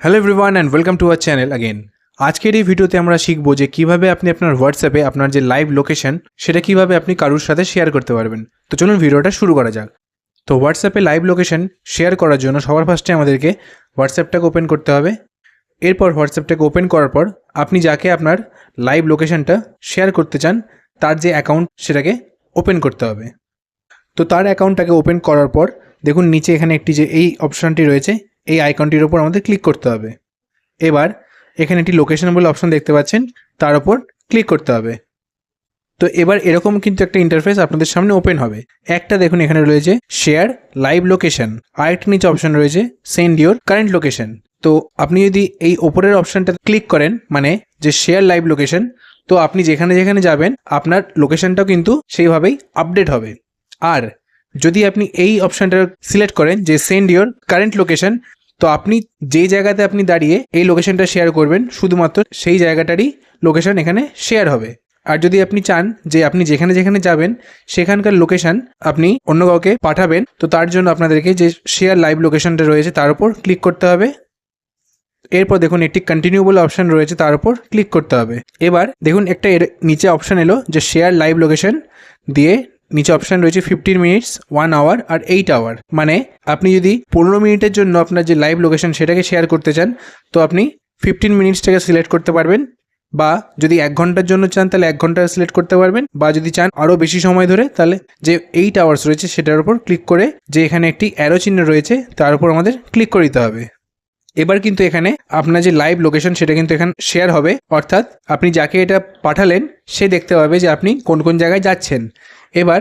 Hello everyone and welcome to our channel again আজকের এই ভিডিওতে আমরা শিখব যে কীভাবে আপনি আপনার হোয়াটসঅ্যাপে আপনার যে লাইভ লোকেশন সেটা কীভাবে আপনি কারুর সাথে শেয়ার করতে পারবেন। তো চলুন ভিডিওটা শুরু করা যাক। তো হোয়াটসঅ্যাপে লাইভ লোকেশন শেয়ার করার জন্য সবার ফার্স্টে আমাদেরকে হোয়াটসঅ্যাপটাকে ওপেন করতে হবে। এরপর হোয়াটসঅ্যাপটাকে ওপেন করার পর আপনি যাকে আপনার লাইভ লোকেশনটা শেয়ার করতে চান, তার যে অ্যাকাউন্ট সেটাকে ওপেন করতে হবে। তো তার অ্যাকাউন্টটাকে ওপেন করার পর দেখুন নিচে এখানে একটি যে এই অপশানটি রয়েছে এই আইকনটির ওপর আমাদের ক্লিক করতে হবে। এবার এখানে একটি লোকেশন বলে অপশন দেখতে পাচ্ছেন, তার উপর ক্লিক করতে হবে। তো এবার এরকম কিন্তু একটা ইন্টারফেস আপনাদের সামনে ওপেন হবে। একটা দেখুন এখানে রয়েছে শেয়ার লাইভ লোকেশন আরেকটা নিচে অপশন রয়েছে সেন্ড ইওর কারেন্ট লোকেশন তো আপনি যদি এই ওপরের অপশনটা ক্লিক করেন মানে যে শেয়ার লাইভ লোকেশন তো আপনি যেখানে যেখানে যাবেন, আপনার লোকেশনটাও কিন্তু সেইভাবেই আপডেট হবে। আর যদি আপনি এই অপশানটা সিলেক্ট করেন যে সেন্ড ইওর কারেন্ট লোকেশন তো আপনি যেই জায়গাতে আপনি দাঁড়িয়ে এই লোকেশনটা শেয়ার করবেন, শুধুমাত্র সেই জায়গাটারই লোকেশন এখানে শেয়ার হবে। আর যদি আপনি চান যে আপনি যেখানে যেখানে যাবেন, সেখানকার লোকেশন আপনি অন্য কাউকে পাঠাবেন, তো তার জন্য আপনাদেরকে যে শেয়ার লাইভ লোকেশনটা রয়েছে, তার উপর ক্লিক করতে হবে। এরপর দেখুন একটি কন্টিনিউ বলে অপশন রয়েছে, তার উপর ক্লিক করতে হবে। এবার দেখুন একটা এর নিচে অপশান এলো যে শেয়ার লাইভ লোকেশন দিয়ে নিচে অপশন রয়েছে ফিফটিন মিনিটস ওয়ান আওয়ার আর এইট আওয়ার মানে আপনি যদি পনেরো মিনিটের জন্য আপনার যে লাইভ লোকেশন সেটাকে শেয়ার করতে চান, তো আপনি ফিফটিন মিনিটসটাকে সিলেক্ট করতে পারবেন বা যদি এক ঘণ্টার জন্য চান, তাহলে এক ঘণ্টা সিলেক্ট করতে পারবেন। বা যদি চান আরও বেশি সময় ধরে, তাহলে যে এইট আওয়ার্স রয়েছে সেটার উপর ক্লিক করে যে এখানে একটি অ্যারো চিহ্ন রয়েছে, তার উপর আমাদের ক্লিক করে দিতে হবে। এবার কিন্তু এখানে আপনার যে লাইভ লোকেশন সেটা কিন্তু এখানে শেয়ার হবে। অর্থাৎ আপনি যাকে এটা পাঠালেন, সে দেখতে পাবে যে আপনি কোন কোন জায়গায় যাচ্ছেন। এবার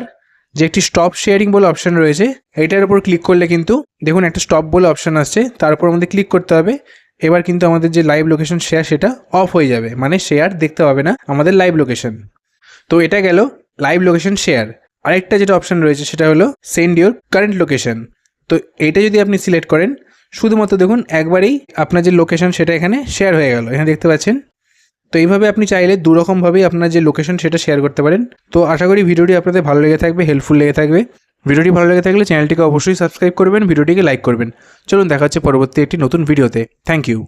যে একটি স্টপ শেয়ারিং বলে অপশন রয়েছে, এটার উপর ক্লিক করলে কিন্তু দেখুন একটা স্টপ বলে অপশন আসছে, তার উপর আমাদের ক্লিক করতে হবে। এবার কিন্তু আমাদের যে লাইভ লোকেশন শেয়ার সেটা অফ হয়ে যাবে মানে শেয়ার দেখতে পাবে না, আমাদের লাইভ লোকেশন তো এটা গেল লাইভ লোকেশন শেয়ার আরেকটা যেটা অপশান রয়েছে সেটা হলো সেন্ড ইউর কারেন্ট লোকেশন তো এটা যদি আপনি সিলেক্ট করেন, শুধুমাত্র দেখুন একবারেই আপনার যে লোকেশন সেটা এখানে শেয়ার হয়ে গেল, এখানে দেখতে পাচ্ছেন। তো এইভাবে আপনি চাইলে দুরকমভাবেই আপনার যে লোকেশন সেটা শেয়ার করতে পারেন। তো আশা করি ভিডিওটি আপনাদের ভালো লেগে থাকবে হেল্পফুল লেগে থাকবে। ভিডিওটি ভালো লেগে থাকলে চ্যানেলটিকে অবশ্যই সাবস্ক্রাইব করবেন, ভিডিওটিকে লাইক করবেন। চলুন দেখা হচ্ছে পরবর্তী একটি নতুন ভিডিওতে। Thank you